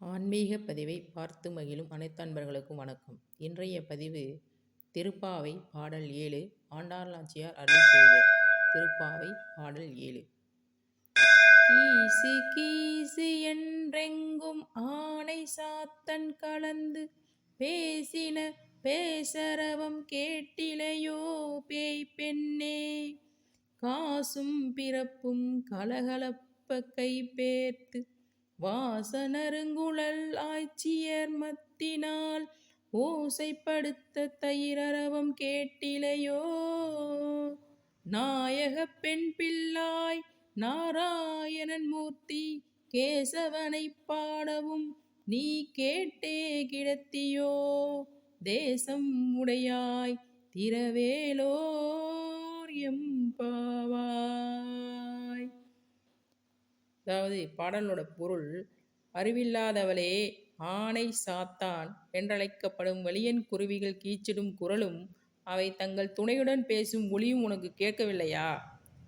ஆன்மீக பதிவை பார்த்து மகிழும் அனைத்து அன்பர்களுக்கும் வணக்கம். இன்றைய பதிவு திருப்பாவை பாடல் ஏழு ஆண்டாள் நாச்சியார் அருள் செய்த திருப்பாவை பாடல் ஏழு. கீசு கீசு என்றெங்கும் ஆனை சாத்தன் கலந்து பேசின பேசரவம் கேட்டிலையோ பேய் பெண்ணே காசும் பிறப்பும் கலகலப்ப கைப்பேர்த்து பேர்த்து வாசனருங்குழல் ஆய்ச்சியர் மத்தினால் ஓசைப்படுத்த தயிரரவம் கேட்டிலையோ? நாயக பெண் பிள்ளாய் நாராயணன் மூர்த்தி கேசவனை பாடவும் நீ கேட்டே கிடத்தியோ? தேசம் உடையாய் திரவேலோர் எம்பாவாய் அதாவது பாடலோட பொருள் அறிவில்லாதவளே ஆணை சாத்தான் என்றழைக்கப்படும் வெளியன் குருவிகள் கீச்சிடும் குரலும் அவை தங்கள் துணையுடன் பேசும் ஒளியும் உனக்கு கேட்கவில்லையா?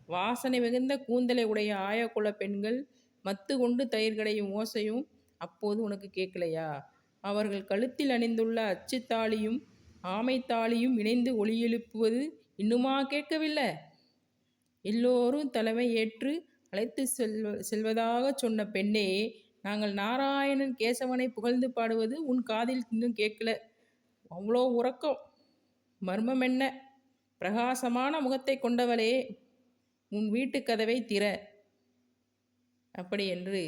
வாசனை மிகுந்த கூந்தலை உடைய ஆயக்குல பெண்கள் மத்து கொண்டு தயிர் கடையும் ஓசையும் அப்போது உனக்கு கேட்கலையா? அவர்கள் கழுத்தில் அணிந்துள்ள அச்சுத்தாளியும் ஆமைத்தாளியும் இணைந்து ஒளி எழுப்புவது இன்னுமா கேட்கவில்லை? எல்லோரும் தலைமை ஏற்று அழைத்து செல்வ செல்வதாக சொன்ன பெண்ணே நாங்கள் நாராயணன் கேசவனை புகழ்ந்து பாடுவது உன் காதில் இன்னும் கேட்கல. அவ்வளோ உறக்கம். மர்மம் என்ன? பிரகாசமான முகத்தை கொண்டவளே உன் வீட்டு கதவை திற. அப்படி என்று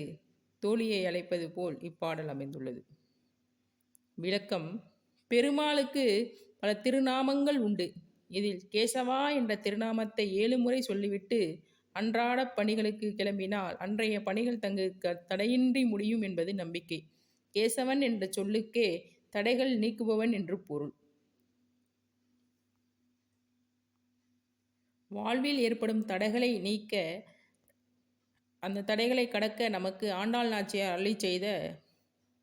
தோழியை அழைப்பது போல் இப்பாடல் அமைந்துள்ளது. விளக்கம் பெருமாளுக்கு பல திருநாமங்கள் உண்டு. இதில் கேசவா என்ற திருநாமத்தை ஏழு முறை சொல்லிவிட்டு அன்றாட பணிகளுக்கு கிளம்பினால் அன்றைய பணிகள் தங்கு தடையின்றி முடியும் என்பது நம்பிக்கை. கேசவன் என்ற சொல்லுக்கே தடைகள் நீக்குபவன் என்று பொருள். வாழ்வில் ஏற்படும் தடைகளை நீக்க அந்த தடைகளை கடக்க நமக்கு ஆண்டாள் நாச்சியார் அள்ளி செய்த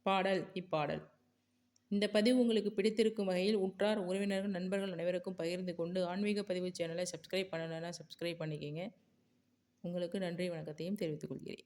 பாடல் இப்பாடல். இந்த பதிவு உங்களுக்கு பிடித்திருக்கும் வகையில் உற்றார் உறவினர்கள் நண்பர்கள் அனைவருக்கும் பகிர்ந்து கொண்டு ஆன்மீக பதிவு சேனலை சப்ஸ்கிரைப் பண்ணலைன்னா சப்ஸ்கிரைப் பண்ணிக்கிங்க. உங்களுக்கு நன்றி வணக்கத்தையும் தெரிவித்துக் கொள்கிறேன்.